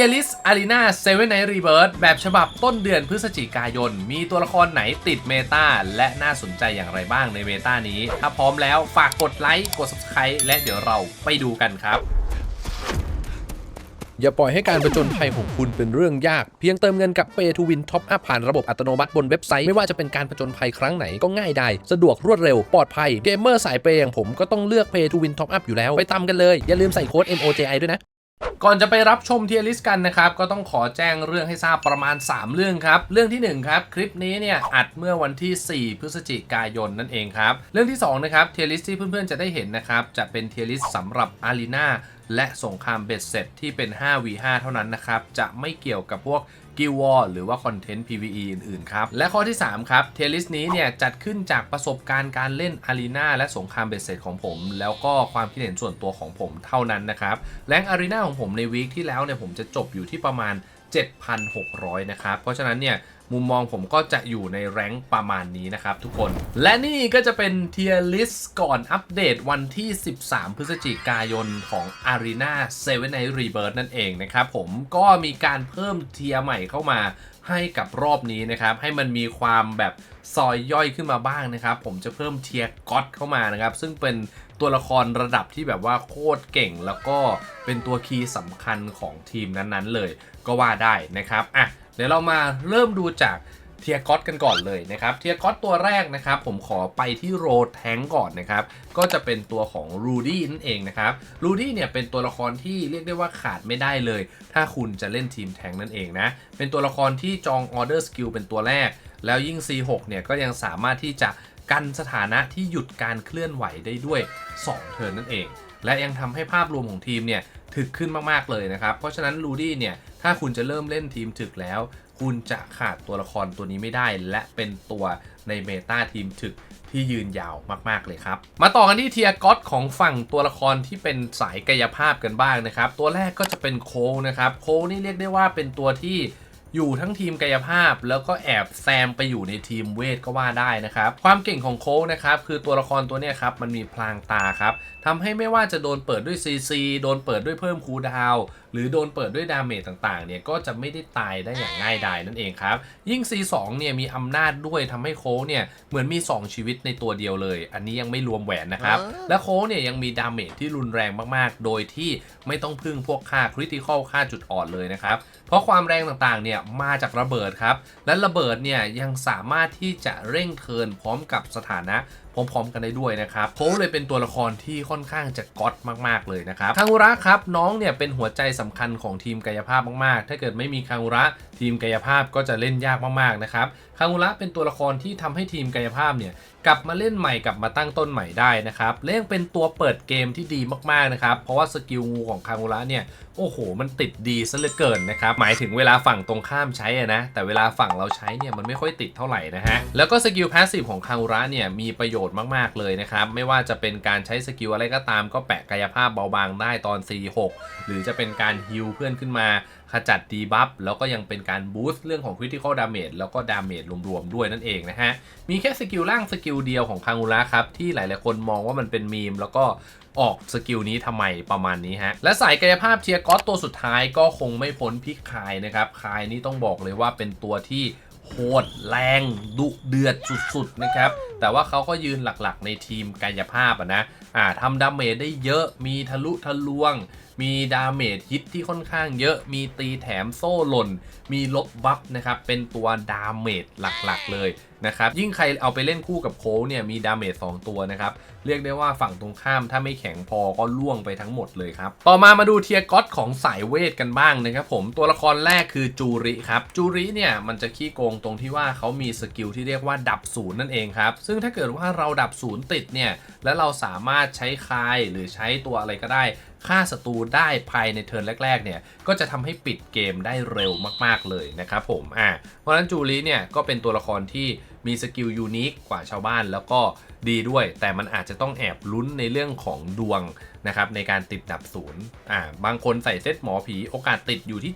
ียริสอารีนาเซเว่นไนรีเบิร์แบบฉบับต้นเดือนพฤศจิกายน มีตัวละครไหนติดเมตาและน่าสนใจอย่างไรบ้างในเมตานี้ ถ้าพร้อมแล้วฝากกดไลค์ กด subscribe และเดี๋ยวเราไปดูกันครับ อย่าปล่อยให้การประจนภัยของคุณเป็นเรื่องยาก เพียงเติมเงินกับ Pay to Win Top Up ผ่านระบบอัตโนมัติบนเว็บไซต์ ไม่ว่าจะเป็นการประจนภัยครั้งไหนก็ง่ายได้สะดวกรวดเร็วปลอดภัยเกมเมอร์สายเปย์อย่างผมก็ต้องเลือก Pay to Win Top Up อยู่แล้วไปตามกันเลยอย่าลืมใส่โค้ด MOJI ด้วยนะ ก่อนจะไปรับชมเทียริสกันนะครับ ก็ต้องขอแจ้งเรื่องให้ทราบประมาณ 3 เรื่องครับ เรื่องทีหนึ่1 ครับ คลิปนี้เนี่ยอัดเมื่อวันที่ 4 พฤศจิกายนนั่นเองครับ เรื่องที่ 2 นะครับเทียริสที่เพื่อนๆจะได้เห็นนะครับ จะเป็นเทียริสสำหรับอารีนา และสงครามเบ็ดเสร็จที่เป็น 5v5 เท่านั้นนะครับ จะไม่เกี่ยวกับพวกกิลวอหรือว่าคอนเทนต์ PVE อื่น ๆ ครับ และข้อที่ 3 ครับ เทลิสนี้เนี่ย จัดขึ้นจากประสบการณ์การเล่นอารีนาและสงครามเบสเซตของผม แล้วก็ความคิดเห็นส่วนตัวของผมเท่านั้นนะครับ แรงอารีนาของผมในวีคที่แล้วเนี่ย ผมจะจบอยู่ที่ประมาณ 7,600 นะครับ เพราะฉะนั้นเนี่ย มุมมองผมก็จะอยู่ในแรงประมาณนี้นะครับทุกคน และนี่ก็จะเป็นเทียร์ลิสก่อนอัปเดตวันที่ 13 พฤศจิกายนของ Arena 7 Night Rebirth นั่นเองนะครับผมก็มีการเพิ่มเทียร์ใหม่เข้ามาให้กับรอบนี้นะครับ ให้มันมีความแบบซอยย่อยขึ้นมาบ้างนะครับ ผมจะเพิ่มเทียร์ก็อดเข้ามานะครับ ซึ่งเป็น ตัวละครระดับที่แบบว่าโคตรเก่ง แล้วก็เป็นตัวคีย์สำคัญของทีมนั้นๆ เลยก็ว่าได้นะครับอะเดี๋ยวเรามาเริ่มดูจากเทียกอตกันก่อนเลยนะครับ เทียกอตตัวแรกนะครับ ผมขอไปที่โรดแทงก่อนนะครับ ก็จะเป็นตัวของรูดี้นั่นเองนะครับรูดี้เนี่ยเป็นตัวละครที่เรียกได้ว่าขาดไม่ได้เลย ถ้าคุณจะเล่นทีมแทงนั่นเองนะ เป็นตัวละครที่จองออเดอร์สกิลเป็นตัวแรก แล้วยิ่ง C6 เนี่ยก็ยังสามารถที่จะ กันสถานะที่หยุดการเคลื่อนไหวได้ด้วย 2 เทิร์นนั่นเอง และยังทำให้ภาพรวมของทีมเนี่ยถึกขึ้นมากๆเลยนะครับ เพราะฉะนั้นรูดี้เนี่ยถ้าคุณจะเริ่มเล่นทีมถึกแล้ว คุณจะขาดตัวละครตัวนี้ไม่ได้ และเป็นตัวในเมตาทีมถึกที่ยืนยาวมากๆเลยครับ มาต่อกันที่เทียร์ก็อตของฝั่งตัวละครที่เป็นสายกายภาพกันบ้างนะครับ ตัวแรกก็จะเป็นโคลนะครับ โคลนี่เรียกได้ว่าเป็นตัวที่ อยู่ทั้งทีมกายภาพ แล้วก็แอบแซมไปอยู่ในทีมเวทก็ว่าได้นะครับ ความเก่งของโค้กนะครับคือตัวละครตัวเนี้ยครับมันมีพลางตาครับทำให้ไม่ว่าจะโดนเปิดด้วย CC โดนเปิดด้วยเพิ่มคูลดาวน์หรือโดนเปิดด้วยดาเมจต่างๆเนี่ยก็จะไม่ได้ตายได้อย่างง่ายดายนั่นเองครับ ยิ่ง C2 เนี่ยมีอำนาจด้วยทำให้โค้ชเนี่ยเหมือนมี 2 ชีวิตในตัวเดียวเลย อันนี้ยังไม่รวมแหวนนะครับ และโค้ชเนี่ยยังมีดาเมจที่รุนแรงมากๆ โดยที่ไม่ต้องพึ่งพวกค่าคริติคอลค่าจุดอ่อนเลยนะครับเพราะความแรงต่างๆเนี่ยมาจากระเบิดครับและระเบิดเนี่ยยังสามารถที่จะเร่งเทิร์นพร้อมกับสถานะ พร้อมๆกันได้ด้วยนะครับโค้ชเลยเป็นตัวละครที่ค่อนข้างจะก๊อตมากๆเลยนะครับคังอุระครับน้องเนี่ยเป็นหัวใจสำคัญของทีมกายภาพมากๆ ถ้าเกิดไม่มีคังอุระทีมกายภาพก็จะเล่นยากมากๆนะครับคังอุระเป็นตัวละครที่ทำให้ทีมกายภาพเนี่ยกลับมาเล่นใหม่กลับมาตั้งต้นใหม่ได้นะครับและยังเป็นตัวเปิดเกมที่ดีมากๆนะครับเพราะว่าสกิลงูของคังอุระเนี่ยโอ้โห มันติดดีซะเหลือเกินนะครับหมายถึงเวลาฝั่งตรงข้ามใช้อะนะแต่เวลาฝั่งเราใช้เนี่ยมันไม่ค่อยติดเท่าไหร่นะฮะแล้วก็สกิลพาสซีฟของคังอุระเนี่ยมีประโยชน์มาก ๆ เลยนะครับ ไม่ว่าจะเป็นการใช้สกิลอะไรก็ตามก็แปะกายภาพเบาบางได้ตอน C6 หรือจะเป็นการฮิลเพื่อนขึ้นมาขจัดดีบัฟแล้วก็ยังเป็นการบูสต์เรื่องของ Critical Damage แล้วก็ Damage รวมๆด้วยนั่นเองนะฮะ มีแค่สกิลล่างสกิลเดียวของคังอุระครับ ที่หลายๆคนมองว่ามันเป็นมีม แล้วก็ออกสกิลนี้ทำไมประมาณนี้ฮะ และสายกายภาพเทียร์ก็อตตัวสุดท้ายก็คงไม่พ้นพิกคายนะครับ คายนี่ต้องบอกเลยว่าเป็นตัวที่ โหดแรงดุเดือดสุดๆนะครับ แต่ว่าเขาก็ยืนหลักๆในทีมกายภาพะนะอ่าทำดาเมจได้เยอะมีทะลุทะลวง มีดาเมจฮิตที่ค่อนข้างเยอะ มีตีแถมโซ่หล่น มีลบบัฟนะครับ เป็นตัวดาเมจหลักๆเลยนะครับ ยิ่งใครเอาไปเล่นคู่กับโค้เนี่ย มีดาเมจ2ตัวนะครับ เรียกได้ว่าฝั่งตรงข้ามถ้าไม่แข็งพอก็ล่วงไปทั้งหมดเลยครับ ต่อมามาดูเทียร์ก็อตของสายเวทกันบ้างนะครับผม ตัวละครแรกคือจูริครับ จูริเนี่ยมันจะขี้โกงตรงที่ว่าเขามีสกิลที่เรียกว่าดับศูนย์นั่นเองครับ ซึ่งถ้าเกิดว่าเราดับศูนย์ติดเนี่ย แล้วเราสามารถใช้คายหรือใช้ตัวอะไรก็ได้ ฆ่าศัตรูได้ภายในเทิร์นแรกๆเนี่ยก็จะทำให้ปิดเกมได้เร็วมากๆเลยนะครับผมอ่าเพราะฉะนั้นจูริเนี่ยก็เป็นตัวละครที่มีสกิลยูนิคกว่าชาวบ้านแล้วก็ดีด้วย แต่มันอาจจะต้องแอบลุ้นในเรื่องของดวงนะครับในการติดดับศูนย์อ่าบางคนใส่เซตหมอผีโอกาสติดอยู่ที่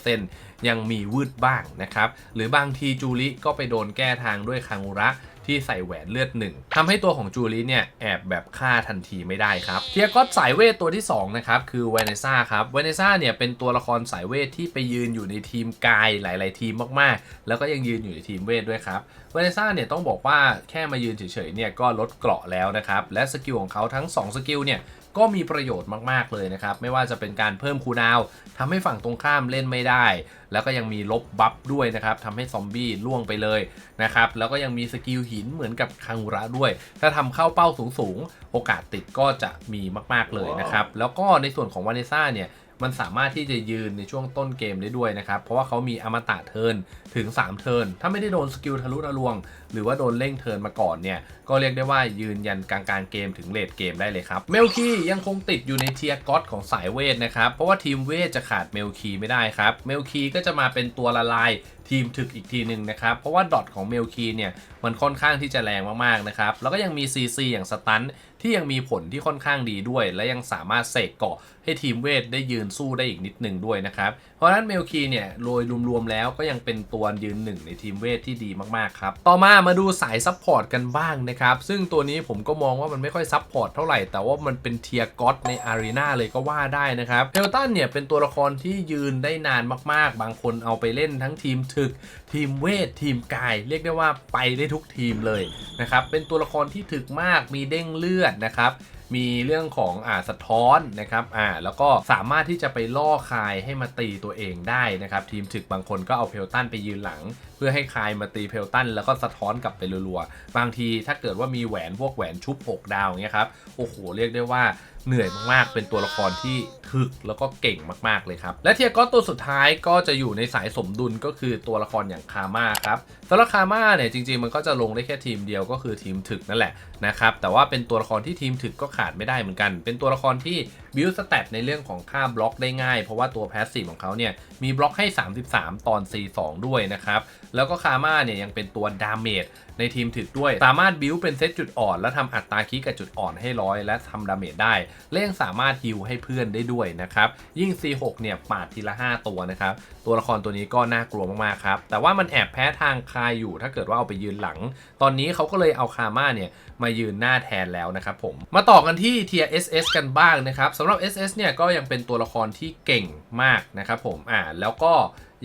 77%ยังมีวืดบ้างนะครับ หรือบางทีจูริก็ไปโดนแก้ทางด้วยคังอุระ ที่ใส่แหวนเลือดหนึ่งทำให้ตัวของจูลิเนี่ยแอบแบบฆ่าทันทีไม่ได้ครับเทียก็อตสายเวทตัวที่สองนะครับคือเวเนซ่าครับเวเนซ่าเนี่ยเป็นตัวละครสายเวทที่ไปยืนอยู่ในทีมกายหลาย ๆ ทีมมากๆ แล้วก็ยังยืนอยู่ในทีมเวทด้วยครับ เวเนซ่าเนี่ยต้องบอกว่าแค่มายืนเฉยๆเนี่ยก็ลดเกราะแล้วนะครับ และสกิลของเขาทั้งสองสกิลเนี่ยก็มีประโยชน์มากๆเลยนะครับ ไม่ว่าจะเป็นการเพิ่มคูลดาวทำให้ฝั่งตรงข้ามเล่นไม่ได้ แล้วก็ยังมีลบบัฟด้วยนะครับทำให้ซอมบี้ล่วงไปเลยนะครับ แล้วก็ยังมีสกิลหินเหมือนกับคังุระด้วย ถ้าทำเข้าเป้าสูงๆ โอกาสติดก็จะมีมากๆเลยนะครับ แล้วก็ในส่วนของวานิซ่าเนี่ย มันสามารถที่จะยืนในช่วงต้นเกมได้ด้วยนะครับ เพราะว่าเขามีอมตะเทินถึง 3 เทินถ้าไม่ได้โดนสกิลทะลุทะลวง หรือว่าโดนเร่งเทินมาก่อนเนี่ยก็เรียกได้ว่ายืนยันกลางกางๆเกมถึงเลดเกมได้เลยครับเมลคียังคงติดอยู่ในเทียร์ก็อตของสายเวทนะครับเพราะว่าทีมเวทจะขาดเมลคีไม่ได้ครับเมลคีก็จะมาเป็นตัวละลายทีมถึกอีกทีหนึ่งนะครับ เพราะว่าดอทของเมลคีเนี่ยมันค่อนข้างที่จะแรงมากๆนะครับ แล้วก็ยังมี CC อย่างสตันที่ยังมีผลที่ค่อนข้างดีด้วย และยังสามารถเสกเกาะให้ทีมเวทได้ยืนสู้ได้อีกนิดหนึ่งด้วยนะครับ เพราะฉะนั้นเมลคีเนี่ยโดยรวมๆแล้วก็ยังเป็นตัวยืนหนึ่งในทีมเวทที่ดีมากๆครับ ต่อมามาดูสายซัพพอร์ตกันบ้างนะครับ ซึ่งตัวนี้ผมก็มองว่ามันไม่ค่อยซัพพอร์ตเท่าไหร่ แต่ว่ามันเป็นเทียร์ก็อตในอารีนาเลยก็ว่าได้นะครับเทลตันเนี่ยเป็นตัวละครที่ยืนได้นานมากๆ บางคนเอาไปเล่นทั้งทีมถึก ทีมเวท ทีมกาย เรียกได้ว่าไปได้ทุกทีมเลยนะครับ เป็นตัวละครที่ถึกมาก มีเด้งเลือดนะครับมีเรื่องของอ่าสะท้อนนะครับอ่าแล้วก็สามารถที่จะไปล่อคายให้มาตีตัวเองได้นะครับ ทีมถึกบางคนก็เอาเพลตันไปยืนหลัง พื่อให้คายมาตีเพลตันแล้วก็สะท้อนกลับไปรัวๆ บางทีถ้าเกิดว่ามีแหวนพวกแหวนชุบ6ดาวอย่างเงี้ยครับ โอ้โห เรียกได้ว่าเหนื่อยมากๆ เป็นตัวละครที่ถึกแล้วก็เก่งมากๆเลยครับ และเทียก็ตัวสุดท้ายก็จะอยู่ในสายสมดุลก็คือตัวละครอย่างคาม่าครับสำหรับคาม่าเนี่ยจริงๆ มันก็จะลงได้แค่ทีมเดียวก็คือทีมถึกนั่นแหละนะครับแต่ว่าเป็นตัวละครที่ทีมถึกก็ขาดไม่ได้เหมือนกัน เป็นตัวละครที่บิวสเตตในเรื่องของค่าบล็อกได้ง่าย เพราะว่าตัวแพสซีฟของเขาเนี่ยมีบล็อกให้ 33 ตอน C2 ด้วยนะครับแล้วก็คาม่าเนี่ยยังเป็นตัวดาเมจในทีมถึกด้วย สามารถบิวเป็นเซตจุดอ่อน แล้วทำอัตราคีกับจุดอ่อนให้ร้อยและทำดาเมจได้และยังสามารถฮิลให้เพื่อนได้ด้วยนะครับ ยิ่ง C6 เนี่ยปาดทีละ 5 ตัวนะครับ ตัวละครตัวนี้ก็น่ากลัวมากๆครับ แต่ว่ามันแอบแพ้ทางคายอยู่ถ้าเกิดว่าเอาไปยืนหลัง ตอนนี้เขาก็เลยเอาคาม่าเนี่ยมายืนหน้าแทนแล้วนะครับผม มาต่อกันที่เทีย SS กันบ้างนะครับสำหรับ SS เนี่ยก็ยังเป็นตัวละครที่เก่งมากนะครับผมอ่าแล้วก็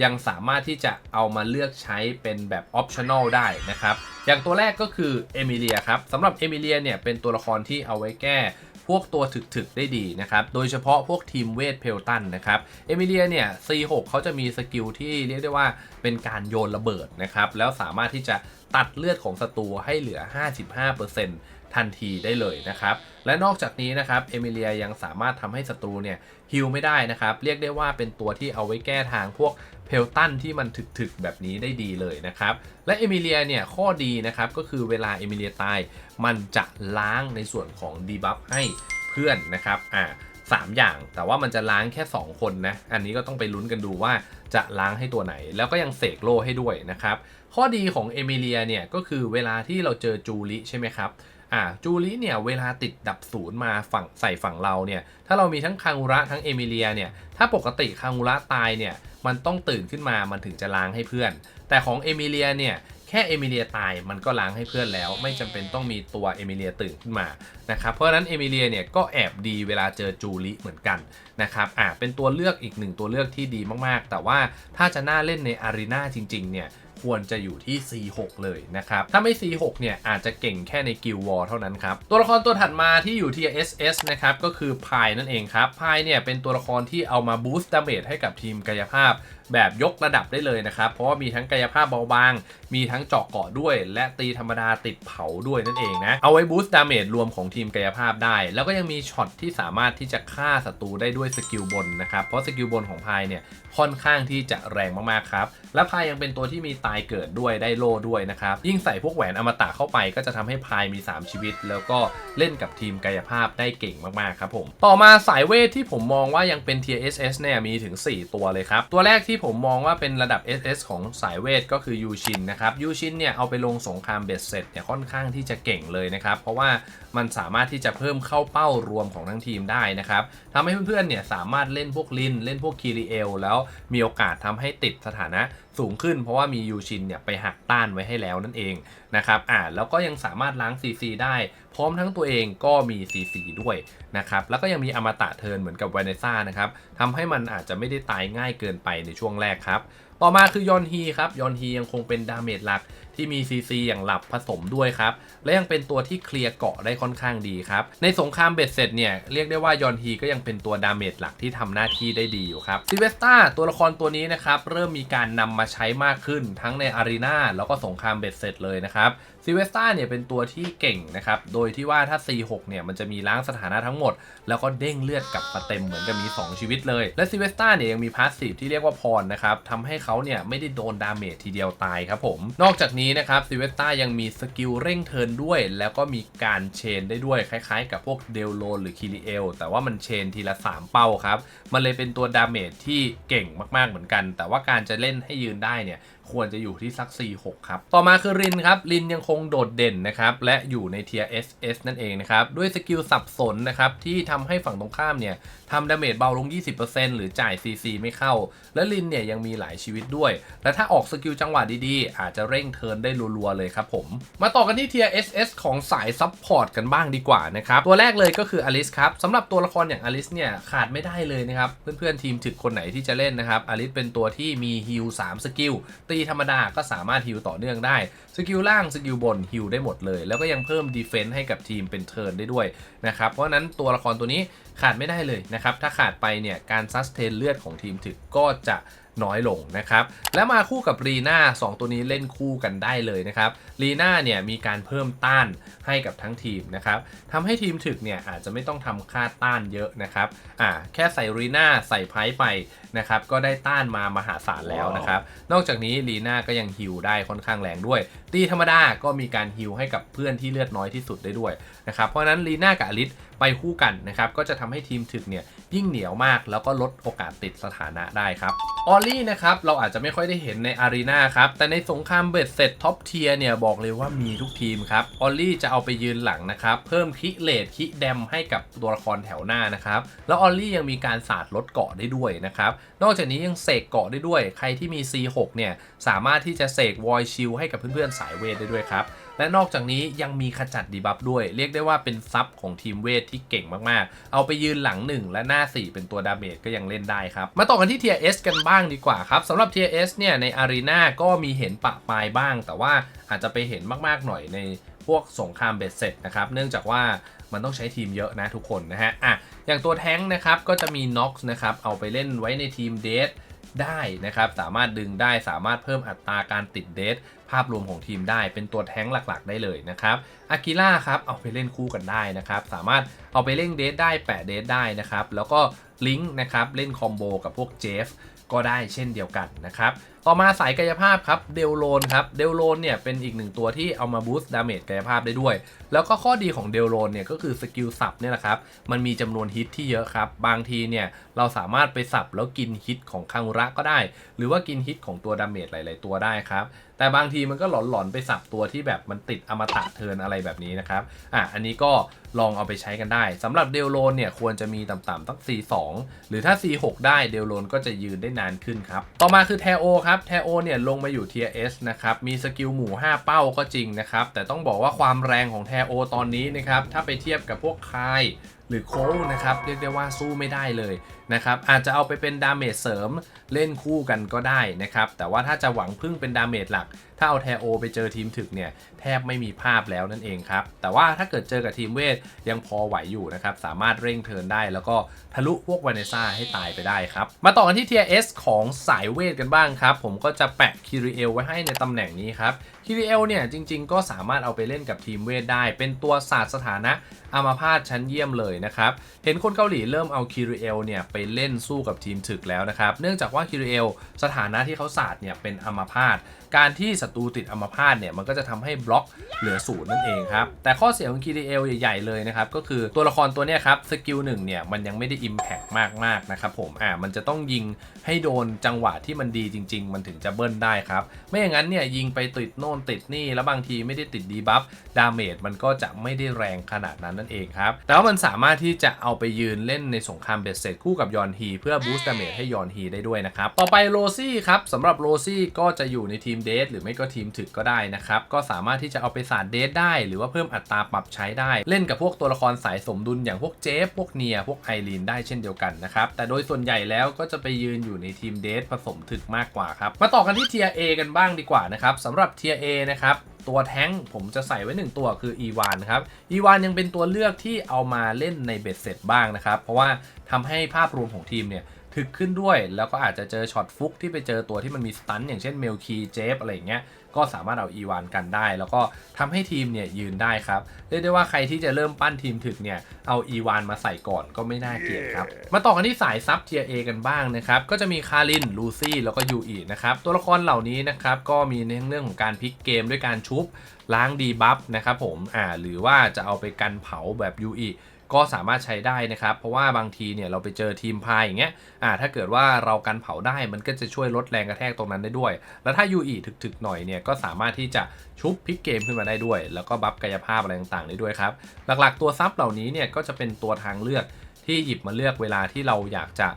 ยังสามารถที่จะเอามาเลือกใช้เป็นแบบ optional ได้นะครับ อย่างตัวแรกก็คือเอมิเลียครับสำหรับเอมิเลียเนี่ยเป็นตัวละครที่เอาไว้แก้พวกตัวถึกๆ ได้ดีนะครับ โดยเฉพาะพวกทีมเวทเพลตันนะครับ เอมิเลียเนี่ย C6 เขาจะมีสกิลที่เรียกได้ว่าเป็นการโยนระเบิดนะครับ แล้วสามารถที่จะตัดเลือดของศัตรูให้เหลือ 55% ทันทีได้เลยนะครับ และนอกจากนี้นะครับเอมิเลียยังสามารถทำให้ศัตรูเนี่ยฮิลไม่ได้นะครับ เรียกได้ว่าเป็นตัวที่เอาไว้แก้ทางพวกเพลตันที่มันถึกๆ แบบนี้ได้ดีเลยนะครับ และเอมิเลียเนี่ยข้อดีนะครับก็คือเวลาเอมิเลียตายมันจะล้างในส่วนของดีบัฟให้เพื่อนนะครับอ่าสามอย่างแต่ว่ามันจะล้างแค่ 2 คนนะ อันนี้ก็ต้องไปลุ้นกันดูว่าจะล้างให้ตัวไหน แล้วก็ยังเสกโลให้ด้วยนะครับ ข้อดีของเอมิเลียเนี่ยก็คือเวลาที่เราเจอจูริใช่ไหมครับ อ่าจูริเนี่ยเวลาติดดับศูนย์มาฝั่งใส่ฝั่งเราเนี่ยถ้าเรามีทั้งคางูระทั้งเอมิเลียเนี่ยถ้าปกติคางูระตายเนี่ยมันต้องตื่นขึ้นมามันถึงจะล้างให้เพื่อน แต่ของเอมิเลียเนี่ยแค่เอมิเลียตายมันก็ล้างให้เพื่อนแล้ว ไม่จำเป็นต้องมีตัวเอมิเลียตื่นขึ้นมานะครับเพราะฉะนั้นเอมิเลียเนี่ยก็แอบดีเวลาเจอจูริเหมือนกันนะครับอ่าเป็นตัวเลือกอีกหนึ่งตัวเลือกที่ดีมากๆ แต่ว่าถ้าจะน่าเล่นในอารีนาจริงๆเนี่ย ควรจะอยู่ที่ C6 เลยนะครับ ถ้าไม่ C6 เนี่ยอาจจะเก่งแค่ในกิลวอร์เท่านั้นครับ ตัวละครตัวถัดมาที่อยู่ที่ SS นะครับ ก็คือพายนั่นเองครับพายเนี่ยเป็นตัวละครที่เอามาบูสต์ดาเมจให้กับทีมกายภาพแบบยกระดับได้เลยนะครับ เพราะว่ามีทั้งกายภาพเบาบาง มีทั้งเจาะเกาะด้วย และตีธรรมดาติดเผาด้วยนั่นเองนะ เอาไว้บูสต์ดาเมจรวมของทีมกายภาพได้ แล้วก็ยังมีช็อตที่สามารถที่จะฆ่าศัตรูได้ด้วยสกิลบนนะครับ เพราะสกิลบนของพายเนี่ยค่อนข้างที่จะแรงมากๆครับ และพายยังเป็นตัวที่มีตายเกิดด้วยได้โล่ด้วยนะครับ ยิ่งใส่พวกแหวนอมตะเข้าไปก็จะทำให้พายมี 3 ชีวิต แล้วก็เล่นกับทีมกายภาพได้เก่งมากๆครับผมต่อมาสายเวทที่ผมมองว่ายังเป็น Tier SS เนี่ยมีถึง 4 ตัวเลยครับ ตัวแรกที่ผมมองว่าเป็นระดับ SS ของสายเวทก็คือยูชินนะครับยูชินเนี่ยเอาไปลงสงครามเบ็ดเสร็จเนี่ยค่อนข้างที่จะเก่งเลยนะครับเพราะว่ามันสามารถที่จะเพิ่มเข้าเป้ารวมของทั้งทีมได้นะครับทำให้เพื่อนๆเนี่ยสามารถเล่นพวกลินเล่นพวกคีรีเอลแล้วมีโอกาสทำให้ติดสถานะ สูงขึ้นเพราะว่ามียูชินเนี่ยไปหักต้านไว้ให้แล้วนั่นเองนะครับอ่าแล้วก็ยังสามารถล้าง CC ได้ พร้อมทั้งตัวเองก็มี CC ด้วยนะครับแล้วก็ยังมีอมตะเทินเหมือนกับวเนซ่านะครับทำให้มันอาจจะไม่ได้ตายง่ายเกินไปในช่วงแรกครับต่อมาคือยอนฮีครับยอนฮียังคงเป็นดาเมจหลัก ที่มี CC อย่างหลับผสมด้วยครับ และยังเป็นตัวที่เคลียร์เกาะได้ค่อนข้างดีครับ ในสงครามเบ็ดเสร็จเนี่ย เรียกได้ว่ายอนฮีก็ยังเป็นตัวดาเมจหลักที่ทำหน้าที่ได้ดีอยู่ครับซิเวสตาตัวละครตัวนี้นะครับ เริ่มมีการนำมาใช้มากขึ้นทั้งในอารีนาแล้วก็สงครามเบ็ดเสร็จเลยนะครับซิเวสตาเนี่ยเป็นตัวที่เก่งนะครับ โดยที่ว่าถ้า C6 เนี่ยมันจะมีล้างสถานะทั้งหมด แล้วก็เด้งเลือดกลับมาเต็มเหมือนกับมี 2 ชีวิตเลย และซิเวสตาเนี่ยยังมีพาสซีฟที่เรียกว่าพรนะครับทำให้เขาเนี่ยไม่ได้โดนดาเมจทีเดียวตายครับผม นอกจากนี้นะครับซิเวสตายังมีสกิลเร่งเทินด้วย แล้วก็มีการเชนได้ด้วยคล้ายๆ กับพวกเดลโลหรือคิริเอลแต่ว่ามันเชนทีละ 3 เป้าครับ มันเลยเป็นตัวดาเมจที่เก่งมากๆเหมือนกัน แต่ว่าการจะเล่นให้ยืนได้เนี่ย ควรจะอยู่ที่สัก 4-6 ครับ ต่อมาคือรินครับ รินยังคงโดดเด่นนะครับ และอยู่ในเทียร์ SS นั่นเองนะครับ ด้วยสกิลสับสนนะครับ ที่ทำให้ฝั่งตรงข้ามเนี่ยทำดาเมจเบาลง 20%หรือจ่าย CC ไม่เข้า และรินเนี่ยยังมีหลายชีวิตด้วย และถ้าออกสกิลจังหวะดีๆ อาจจะเร่งเทิร์นได้รัวๆเลยครับผม มาต่อกันที่เทียร์ SS ของสายซับพอร์ตกันบ้างดีกว่านะครับ ตัวแรกเลยก็คืออลิสครับสำหรับตัวละครอย่างอลิสเนี่ยขาดไม่ได้เลยนะครับเพื่อนๆทีมถึกคนไหนที่จะเล่นนะครับอลิสเป็นตัวที่มีฮิล3สกิลตีธรรมดาก็สามารถฮิวต่อเนื่องได้ สกิลล่าง สกิลบนฮิวได้หมดเลย แล้วก็ยังเพิ่มดีเฟนซ์ให้กับทีมเป็นเทิร์นได้ด้วยนะครับ เพราะนั้นตัวละครตัวนี้ขาดไม่ได้เลยนะครับ ถ้าขาดไปเนี่ยการซัสเทนเลือดของทีมถึกก็จะ น้อยลงนะครับ และมาคู่กับรีน่า2ตัวนี้เล่นคู่กันได้เลยนะครับรีน่าเนี่ยมีการเพิ่มต้านให้กับทั้งทีมนะครับทำให้ทีมถึกเนี่ยอาจจะไม่ต้องทำค่าต้านเยอะนะครับอ่าแค่ใส่รีน่าใส่ไพ่ไปนะครับก็ได้ต้านมามหาศาลแล้วนะครับ นอกจากนี้ลีน่าก็ยังฮิลได้ค่อนข้างแรงด้วย ตีธรรมดาก็มีการฮิลให้กับเพื่อนที่เลือดน้อยที่สุดได้ด้วยนะครับเพราะนั้นลีน่ากับอลิสไปคู่กันนะครับก็จะทำให้ทีมถึกเนี่ย ยิ่งเหนียวมาก แล้วก็ลดโอกาสติดสถานะได้ครับออลลี่นะครับเราอาจจะไม่ค่อยได้เห็นในอารีนาครับแต่ในสงครามเบ็ดเสร็จท็อปเทียเนี่ยบอกเลยว่ามีทุกทีมครับออลลี่จะเอาไปยืนหลังนะครับเพิ่มคิเลดคิแดมให้กับตัวละครแถวหน้านะครับแล้วออลลี่ยังมีการสาดลดเกาะได้ด้วยนะครับนอกจากนี้ยังเสกเกาะได้ด้วย ใครที่มี C6 เนี่ยสามารถที่จะเสกวอยชิลให้กับเพื่อนๆสายเวทได้ด้วยครับ และนอกจากนี้ยังมีขจัดดีบัฟด้วย เรียกได้ว่าเป็นซับของทีมเวทที่เก่งมากๆ เอาไปยืนหลัง 1 และหน้า 4 เป็นตัวดาเมจก็ยังเล่นได้ครับ มาต่อกันที่ Tier S กันบ้างดีกว่าครับสำหรับ Tier S เนี่ยในอารีนาก็มีเห็นปะปลายบ้าง แต่ว่าอาจจะไปเห็นมากๆหน่อยในพวกสงครามเบ็ดเสร็จนะครับเนื่องจากว่ามันต้องใช้ทีมเยอะนะทุกคนนะฮะอะอย่างตัวแท้งนะครับก็จะมี Nox นะครับเอาไปเล่นไว้ในทีมเดทได้นะครับ สามารถดึงได้สามารถเพิ่มอัตราการติดเดทาพรวมของทีมได้เป็นตัวแท้งหลักๆ ได้เลยนะครับอากิล่าครับเอาไปเล่นคู่กันได้นะครับ สามารถเอาไปเล่นเดทได้แปะเดทได้นะครับ แล้วก็ลิงก์นะครับเล่นคอมโบกับพวกเจฟก็ได้เช่นเดียวกันนะครับ ต่อมาสายกายภาพครับเดลโลนครับเดลโลนเนี่ยเป็นอีกหนึ่งตัวที่เอามาบูสต์ดาเมจกายภาพได้ด้วย แล้วก็ข้อดีของเดลโลนเนี่ยก็คือสกิลสับเนี่ยแหละครับมันมีจำนวนฮิตที่เยอะครับ บางทีเนี่ยเราสามารถไปสับแล้วกินฮิตของคังระก็ได้ หรือว่ากินฮิตของตัวดาเมจหลาย ๆ ตัวได้ครับแต่บางทีมันก็หลอนๆไปสับตัวที่แบบมันติดอมตะเทินอะไรแบบนี้นะครับอะอันนี้ก็ลองเอาไปใช้กันได้สำหรับเดลโลนเนี่ยควรจะมีต่ำๆตั้ง C2 หรือถ้า C6 ได้เดลโลนก็จะยืนได้นานขึ้นครับต่อมาคือแทโอครับแทโอเนี่ยลงมาอยู่ Tier S นะครับมีสกิลหมู่ 5 เป้าก็จริงนะครับแต่ต้องบอกว่าความแรงของแทโอตอนนี้นะครับถ้าไปเทียบกับพวกคายหรือโค้นะครับเรียกได้ว่าสู้ไม่ได้เลยนะครับอาจจะเอาไปเป็นดาเมจเสริมเล่นคู่กันก็ได้นะครับแต่ว่าถ้าจะหวังพึ่งเป็นดาเมจหลักถ้าเอาแทโอไปเจอทีมถึกเนี่ยแทบไม่มีภาพแล้วนั่นเองครับ แต่ว่าถ้าเกิดเจอกับทีมเวทยังพอไหวอยู่นะครับ สามารถเร่งเทินได้แล้วก็ทะลุพวกวาเนซ่าให้ตายไปได้ครับ มาต่อกันที่ Tier S ของสายเวทกันบ้างครับ ผมก็จะแปะคิริเอลไว้ให้ในตำแหน่งนี้ครับคิริเอลเนี่ยจริง ๆ ก็สามารถเอาไปเล่นกับทีมเวทได้ เป็นตัวศาสตร์สถานะอามาพาตชั้นเยี่ยมเลยนะครับ เห็นคนเกาหลีเริ่มเอาคิริเอลเนี่ยไปเล่นสู้กับทีมถึกแล้วนะครับ เนื่องจากว่าคิริเอลสถานะที่เขาศาสตร์เนี่ยเป็นอามาพาตการที่ศัตรูติดอัมพาตเนี่ยมันก็จะทำให้บล็อกเหลือศูนย์นั่นเองครับ แต่ข้อเสียของ KDL ใหญ่ๆเลยนะครับ ก็คือตัวละครตัวนี้ครับสกิลหนึ่งเนี่ยมันยังไม่ได้ Impact มากๆนะครับผมอ่ามันจะต้องยิงให้โดนจังหวะที่มันดีจริง ๆ มันถึงจะเบิ้ลได้ครับ ไม่อย่างนั้นเนี่ยยิงไปติดโน่นติดนี่ แล้วบางทีไม่ได้ติดดีบัฟดาเมจมันก็จะไม่ได้แรงขนาดนั้นนั่นเองครับแต่ว่ามันสามารถที่จะเอาไปยืนเล่นในสงครามเบสเซตคู่กับยอนฮีเพื่อบูสต์ดาเมจให้ยอนฮีได้ด้วยนะครับต่อไปโรซี่ครับสำหรับโรซี่ก็จะอยู่ในทีมเดทหรือไม่ก็ทีมถึกก็ได้นะครับ ก็สามารถที่จะเอาไปสาดเดทได้ หรือว่าเพิ่มอัตราปรับใช้ได้ เล่นกับพวกตัวละครสายสมดุลอย่างพวกเจฟพวกเนียพวกไอรีนได้เช่นเดียวกันนะครับ แต่โดยส่วนใหญ่แล้วก็จะไปยืนอยู่ในทีมเดทผสมถึกมากกว่าครับ มาต่อกันที่เทียเอกันบ้างดีกว่านะครับสำหรับเทียเอนะครับตัวแท้งผมจะใส่ไว้ 1 ตัวคืออีวานครับอีวานยังเป็นตัวเลือกที่เอามาเล่นในเบ็ดเสร็จบ้างนะครับ เพราะว่าทำให้ภาพรวมของทีมเนี่ย ถึกขึ้นด้วย แล้วก็อาจจะเจอช็อตฟุกที่ไปเจอตัวที่มันมีสตันอย่างเช่นเมลคีเจฟอะไรอย่างเงี้ยก็สามารถเอาอีวานกันได้ แล้วก็ทำให้ทีมเนี่ยยืนได้ครับเรียกได้ว่าใครที่จะเริ่มปั้นทีมถึกเนี่ยเอาอีวานมาใส่ก่อนก็ไม่น่าเกลียดครับมาต่อกันที่สายซับเทียเอกันบ้างนะครับก็จะมีคารินลูซี่แล้วก็ยูอีนะครับตัวละครเหล่านี้นะครับก็มีในเรื่องของการพลิกเกมด้วยการชุบล้างดีบัฟนะครับผมอ่าหรือว่าจะเอาไปกันเผาแบบยูอี ก็สามารถใช้ได้นะครับ เพราะว่าบางทีเนี่ยเราไปเจอทีมพายอย่างเงี้ยอ่าถ้าเกิดว่าเรากันเผาได้มันก็จะช่วยลดแรงกระแทกตรงนั้นได้ด้วย แล้วถ้ายูอีถึกๆหน่อยเนี่ยก็สามารถที่จะชุบพลิกเกมขึ้นมาได้ด้วย แล้วก็บัฟกายภาพอะไรต่างๆได้ด้วยครับ หลักๆตัวซับเหล่านี้เนี่ยก็จะเป็นตัวทางเลือกที่หยิบมาเลือกเวลาที่เราอยากจะ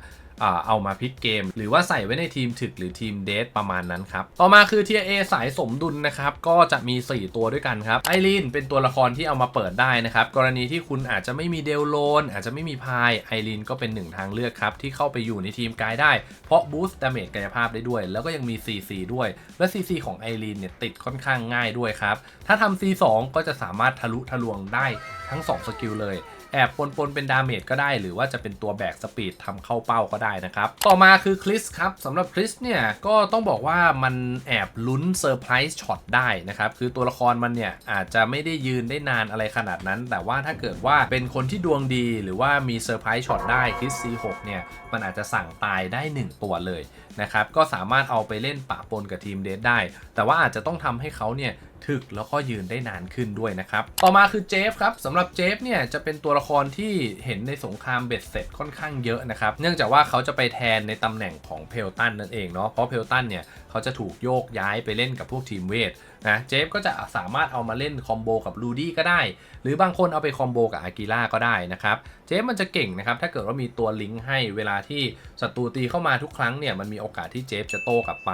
เอามาพลิกเกม หรือว่าใส่ไว้ในทีมถึกหรือทีมเดทประมาณนั้นครับ ต่อมาคือ Tier A สายสมดุลนะครับ ก็จะมี 4 ตัวด้วยกันครับไอรีนเป็นตัวละครที่เอามาเปิดได้นะครับ กรณีที่คุณอาจจะไม่มีเดลโลนอาจจะไม่มีพายไอรีนก็เป็นหนึ่งทางเลือกครับ ที่เข้าไปอยู่ในทีมกายได้ เพราะบูสต์ดาเมจกายภาพได้ด้วย แล้วก็ยังมี CC ด้วย และ CC ของไอรีนเนี่ยติดค่อนข้างง่ายด้วยครับถ้าทำ C2 ก็จะสามารถทะลุทะลวงได้ทั้ง 2 สกิลเลย แอบปนปนเป็นดาเมจก็ได้ หรือว่าจะเป็นตัวแบกสปีดทำเข้าเป้าก็ได้นะครับ ต่อมาคือคริสครับสำหรับคริสเนี่ยก็ต้องบอกว่ามันแอบลุ้นเซอร์ไพรส์ช็อตได้นะครับคือตัวละครมันเนี่ยอาจจะไม่ได้ยืนได้นานอะไรขนาดนั้น แต่ว่าถ้าเกิดว่าเป็นคนที่ดวงดี หรือว่ามีเซอร์ไพรส์ช็อตได้คริส C6 เนี่ยมันอาจจะสั่งตายได้ 1 ตัวเลย นะครับก็สามารถเอาไปเล่นปะปนกับทีมเดทได้ แต่ว่าอาจจะต้องทำให้เขาเนี่ยถึกแล้วก็ยืนได้นานขึ้นด้วยนะครับ ต่อมาคือเจฟครับสำหรับเจฟเนี่ยจะเป็นตัวละครที่เห็นในสงครามเบ็ดเสร็จค่อนข้างเยอะนะครับ เนื่องจากว่าเขาจะไปแทนในตำแหน่งของเพลตันนั่นเองเนาะเพราะเพลตันเนี่ยเขาจะถูกโยกย้ายไปเล่นกับพวกทีมเวทนะเจฟก็จะสามารถเอามาเล่นคอมโบกับลูดี้ก็ได้ หรือบางคนเอาไปคอมโบกับอากิล่าก็ได้นะครับ เจฟมันจะเก่งนะครับ ถ้าเกิดว่ามีตัวลิงก์ให้เวลาที่ศัตรูตีเข้ามาทุกครั้งเนี่ยมันมีโอกาสที่เจฟจะโต้กลับไป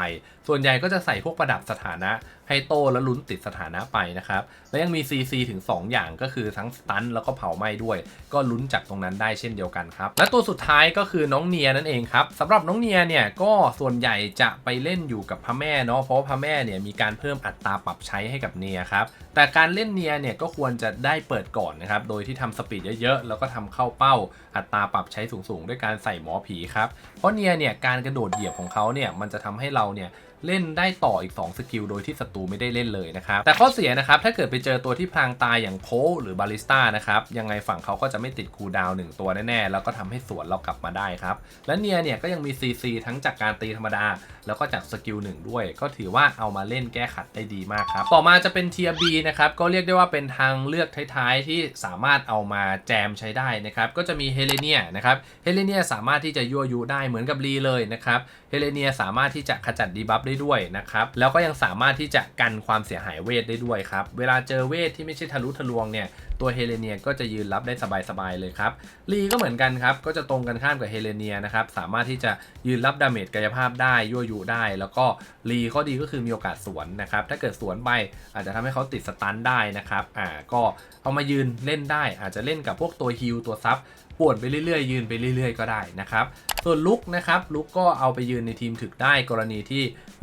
ส่วนใหญ่ก็จะใส่พวกประดับสถานะ ให้โต้แล้วลุ้นติดสถานะไปนะครับ และยังมี CC ถึง 2 อย่างก็คือทั้งสตันแล้วก็เผาไหม้ด้วย ก็ลุ้นจากตรงนั้นได้เช่นเดียวกันครับ และตัวสุดท้ายก็คือน้องเนียนั่นเองครับสำหรับน้องเนียเนี่ยก็ส่วนใหญ่จะไปเล่นอยู่กับพระแม่เนาะเพราะว่าพระแม่เนี่ยมีการเพิ่มอัตราปรับใช้ให้กับเนียครับแต่การเล่นเนียเนี่ยก็ควรจะได้เปิดก่อนนะครับโดยที่ทำสปีดเยอะๆแล้วก็ทำเข้าเป้าอัตราปรับใช้สูงๆ ด้วยการใส่หมอผีครับเพราะเนียเนี่ยการกระโดดเหยียบของเขาเนี่ยมันจะทำให้เราเนี่ยเล่นได้ต่ออีก 2 สกิล โดยที่ศัตรูไม่ได้เล่นเลยนะครับ แต่ข้อเสียนะครับ ถ้าเกิดไปเจอตัวที่พลางตายอย่างโพลหรือบาลิสต้านะครับ ยังไงฝั่งเขาก็จะไม่ติดคูลดาวน์หนึ่งตัวแน่ๆ แล้วก็ทำให้สวนเรากลับมาได้ครับ และเนียเนี่ยก็ยังมี CC ทั้งจากการตีธรรมดา แล้วก็จากสกิลหนึ่งด้วย ก็ถือว่าเอามาเล่นแก้ขัดได้ดีมากครับ ต่อมาจะเป็นเทียบีนะครับ ก็เรียกได้ว่าเป็นทางเลือกท้ายๆ ที่สามารถเอามาแจมใช้ได้นะครับ ก็จะมีเฮเลเนียนะครับ เฮเลเนียสามารถที่จะยั่วยุได้เหมือนกับลีเลยนะครับ เฮเลเนียสามารถที่จะขจัดดีบัฟได้ด้วยนะครับแล้วก็ยังสามารถที่จะกันความเสียหายเวทได้ด้วยครับเวลาเจอเวทที่ไม่ใช่ทะลุทะลวงเนี่ยตัวเฮเลเนียก็จะยืนรับได้สบายๆเลยครับลีก็เหมือนกันครับก็จะตรงกันข้ามกับเฮเลเนียนะครับสามารถที่จะยืนรับดาเมจกายภาพได้ยั่วยุได้ แล้วก็ลีข้อดีก็คือมีโอกาสสวนนะครับถ้าเกิดสวนไปอาจจะทำให้เขาติดสตันได้นะครับอ่าก็เอามายืนเล่นได้อาจจะเล่นกับพวกตัวฮิลตัวซับ ป่วนไปเรื่อยๆ ยืนไปเรื่อย ๆ ก็ได้นะครับ ส่วนลุกนะครับลุกก็เอาไปยืนในทีมถึกได้กรณีที่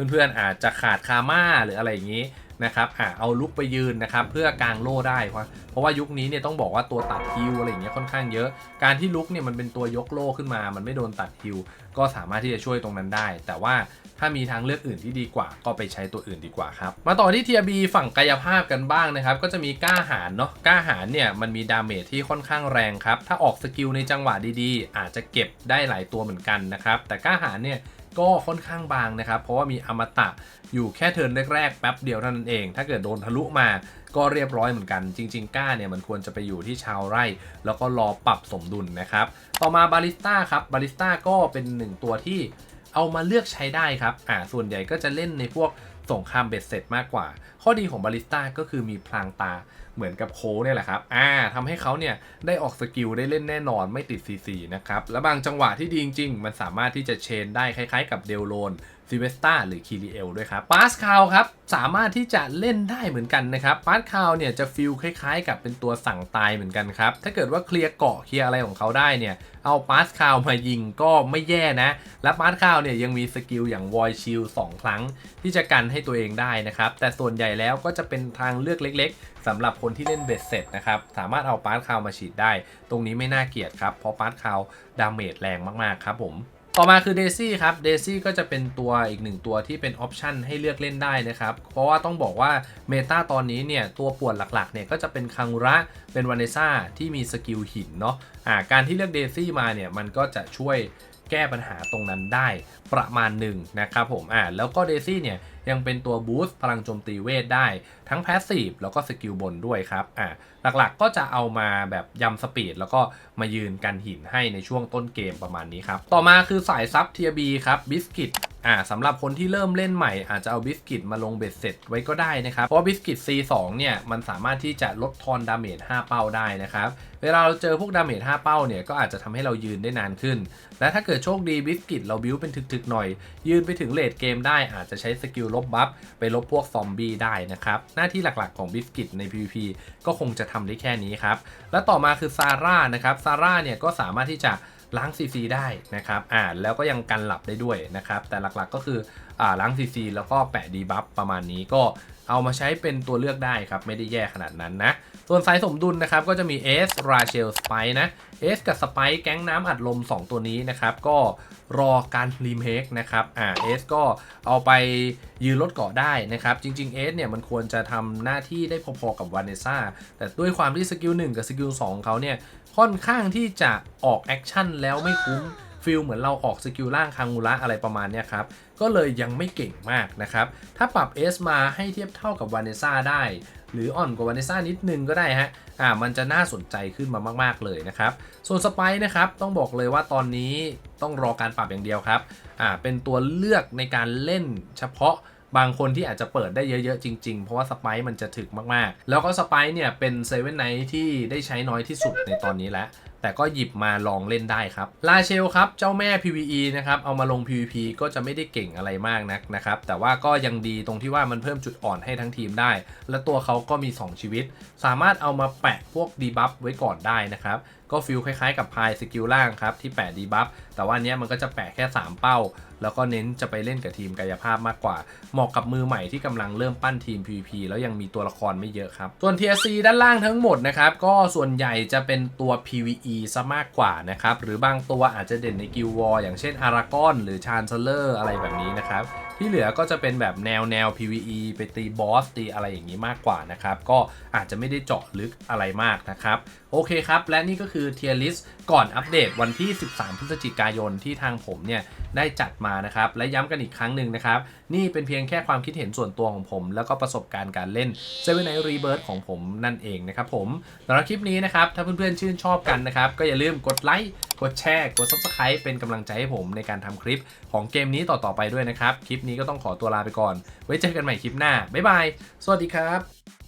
เพื่อนๆอาจจะขาดคาม่าหรืออะไรอย่างนี้นะครับอะเอาลุกไปยืนนะครับเพื่อกางโล่ได้เพราะเพราะว่ายุคนี้เนี่ยต้องบอกว่าตัวตัดฮิวอะไรอย่างเงี้ยค่อนข้างเยอะ การที่ลุกเนี่ยมันเป็นตัวยกโล่ขึ้นมา มันไม่โดนตัดฮิวก็สามารถที่จะช่วยตรงนั้นได้ แต่ว่า ถ้ามีทางเลือกอื่นที่ดีกว่า ก็ไปใช้ตัวอื่นดีกว่าครับ มาต่อที่เทียบีฝั่งกายภาพกันบ้างนะครับ ก็จะมีกล้าหารเนาะกล้าหารเนี่ยมันมีดาเมจที่ค่อนข้างแรงครับ ถ้าออกสกิลในจังหวะดีๆ อาจจะเก็บได้หลายตัวเหมือนกันนะครับ แต่กล้าหารเนี่ยก็ค่อนข้างบางนะครับ เพราะว่ามีอมตะอยู่แค่เทิร์นแรกๆแป๊บเดียวเท่านั้นเอง ถ้าเกิดโดนทะลุมาก็เรียบร้อยเหมือนกัน จริง ๆ ก้าเนี่ยมันควรจะไปอยู่ที่ชาวไร่ แล้วก็รอปรับสมดุลนะครับ ต่อมาบาริสต้าครับบาริสต้าก็เป็นหนึ่งตัวที่ เอามาเลือกใช้ได้ครับอ่าส่วนใหญ่ก็จะเล่นในพวกสงครามเบ็ดเสร็จมากกว่า ข้อดีของบาริสต้าก็คือมีพลางตาเหมือนกับโค้เนี่ยแหละครับ อ่าทำให้เขาเนี่ยได้ออกสกิลได้เล่นแน่นอนไม่ติด CC นะครับ และบางจังหวะที่ดีจริง ๆ มันสามารถที่จะเชนได้คล้ายๆ กับเดลโลน ซิเวสตาหรือคีรีเอลด้วยครับปาสคาวครับ สามารถที่จะเล่นได้เหมือนกันนะครับปาสคาวเนี่ยจะฟิลคล้ายๆ กับเป็นตัวสั่งตายเหมือนกันครับ ถ้าเกิดว่าเคลียร์เกาะเคลียร์อะไรของเขาได้เนี่ย เอาปาสคาวมายิงก็ไม่แย่นะ และปาสคาวเนี่ยยังมีสกิลอย่างวอยชิลสองครั้ง ที่จะกันให้ตัวเองได้นะครับ แต่ส่วนใหญ่แล้วก็จะเป็นทางเลือกเล็กๆสำหรับคนที่เล่นเบ็ดเสร็จนะครับสามารถเอาปาสคาวมาฉีดได้ ตรงนี้ไม่น่าเกลียดครับเพราะปาสคาวดาเมจแรงมากๆครับผม ต่อมาคือเดซี่ครับเดซี่ก็จะเป็นตัวอีกหนึ่งตัวที่เป็นออปชันให้เลือกเล่นได้นะครับ เพราะว่าต้องบอกว่าเมตาตอนนี้เนี่ยตัวป่วนหลักๆเนี่ยก็จะเป็นคังระเป็นวานเนซ่าที่มีสกิลหินเนาะอ่าการที่เลือกเดซี่มาเนี่ยมันก็จะช่วยแก้ปัญหาตรงนั้นได้ ประมาณหนึ่งนะครับผมอ่าแล้วก็เดซี่เนี่ยยังเป็นตัวบูสต์พลังโจมตีเวทได้ทั้งแพสซีฟแล้วก็สกิลบนด้วยครับอ่าหลักๆก็จะเอามาแบบยำสปีดแล้วก็มายืนกันหินให้ในช่วงต้นเกมประมาณนี้ครับ ต่อมาคือสายซับเทียบีครับบิสกิตอ่าสำหรับคนที่เริ่มเล่นใหม่อาจจะเอาบิสกิตมาลงเบ็ดเสร็จไว้ก็ได้นะครับ เพราะบิสกิต C2 เนี่ยมันสามารถที่จะลดทอนดาเมจ5 เป้าได้นะครับ เวลาเราเจอพวกดาเมจ5 เป้าเนี่ยก็อาจจะทำให้เรายืนได้นานขึ้น และถ้าเกิดโชคดีบิสกิตเราบิวเป็นถึกๆหน่อย ยืนไปถึงเลดเกมได้อาจจะใช้สกิลลบบัฟไปลบพวกซอมบี้ได้นะครับ หน้าที่หลักๆของบิสกิตใน PVP ก็คงจะทำได้แค่นี้ครับ และต่อมาคือซาร่านะครับซาร่าเนี่ยก็สามารถที่จะล้าง CC ได้นะครับอ่าแล้วก็ยังกันหลับได้ด้วยนะครับ แต่หลักๆก็คืออ่าล้าง CC แล้วก็แปะดีบัฟประมาณนี้ก็เอามาใช้เป็นตัวเลือกได้ครับ ไม่ได้แย่ขนาดนั้นนะ ส่วนสายสมดุลนะครับก็จะมี S Rachel Spike นะ S กับ Spike แก๊งน้ำอัดลม 2 ตัวนี้นะครับ ก็รอการรีเมคนะครับอ่า S ก็เอาไปยืนรถเกาะได้นะครับ จริงๆ S เนี่ยมันควรจะทำหน้าที่ได้พอๆกับวานเนซ่าแต่ด้วยความที่สกิล1กับสกิล2ของเขาเนี่ยค่อนข้างที่จะออกแอคชั่นแล้วไม่คุ้มฟิลเหมือนเราออกสกิลล่างคังมูระอะไรประมาณเนี้ยครับ ก็เลยยังไม่เก่งมากนะครับ ถ้าปรับ S มาให้เทียบเท่ากับวานเนซ่าได้ หรืออ่อนกว่าวานิซ่านิดนึงก็ได้ฮะอ่ามันจะน่าสนใจขึ้นมามาก ๆ เลยนะครับ ส่วนสไปซ์นะครับต้องบอกเลยว่าตอนนี้ต้องรอการปรับอย่างเดียวครับอ่าเป็นตัวเลือกในการเล่นเฉพาะบางคนที่อาจจะเปิดได้เยอะ ๆ จริง ๆ เพราะว่าสไปซ์มันจะถึกมากๆ แล้วก็สไปซ์เนี่ยเป็นเซเว่นไนท์ที่ได้ใช้น้อยที่สุดในตอนนี้แล้ว แต่ก็หยิบมาลองเล่นได้ครับลาเชลครับเจ้าแม่ PVE นะครับเอามาลง PVP ก็จะไม่ได้เก่งอะไรมากนักนะครับแต่ว่าก็ยังดีตรงที่ว่ามันเพิ่มจุดอ่อนให้ทั้งทีมได้ และตัวเขาก็มี 2 ชีวิต สามารถเอามาแปะพวกดีบัฟไว้ก่อนได้นะครับก็ฟิลคล้ายๆกับพายสกิลล่างครับที่แปะดีบัฟแต่ว่านเนี้ยมันก็จะแปะแค่ 3 เป้า แล้วก็เน้นจะไปเล่นกับทีมกายภาพมากกว่า เหมาะกับมือใหม่ที่กำลังเริ่มปั้นทีม PVP แล้วยังมีตัวละครไม่เยอะครับส่วน TSC ด้านล่างทั้งหมดนะครับก็ส่วนใหญ่จะเป็นตัว PVE ซะมากกว่านะครับ หรือบางตัวอาจจะเด่นในกิลวอร์อย่างเช่นอารากอนหรือชานเซเลอร์อะไรแบบนี้นะครับที่เหลือก็จะเป็นแบบแนวแนว PVE ไปตีบอสตีอะไรอย่างนี้มากกว่านะครับ ก็อาจจะไม่ได้เจาะลึกอะไรมากนะครับ โอเคครับ และนี่ก็คือ Tier List ก่อนอัปเดตวันที่ 13 พฤศจิกายนที่ทางผมเนี่ยได้จัดมานะครับ และย้ำกันอีกครั้งหนึ่งนะครับ นี่เป็นเพียงแค่ความคิดเห็นส่วนตัวของผม แล้วก็ประสบการณ์การเล่น Seven Night Rebirth ของผมนั่นเองนะครับผมสำหรับคลิปนี้นะครับถ้าเพื่อนๆชื่นชอบกันนะครับก็อย่าลืมกดไลค์ กดแชร์ กด Subscribe เป็นกำลังใจให้ผมในการทำคลิปของเกมนี้ต่อๆไปด้วยนะครับ คลิปนี้ก็ต้องขอตัวลาไปก่อน ไว้เจอกันใหม่คลิปหน้า บ๊ายบาย สวัสดีครับ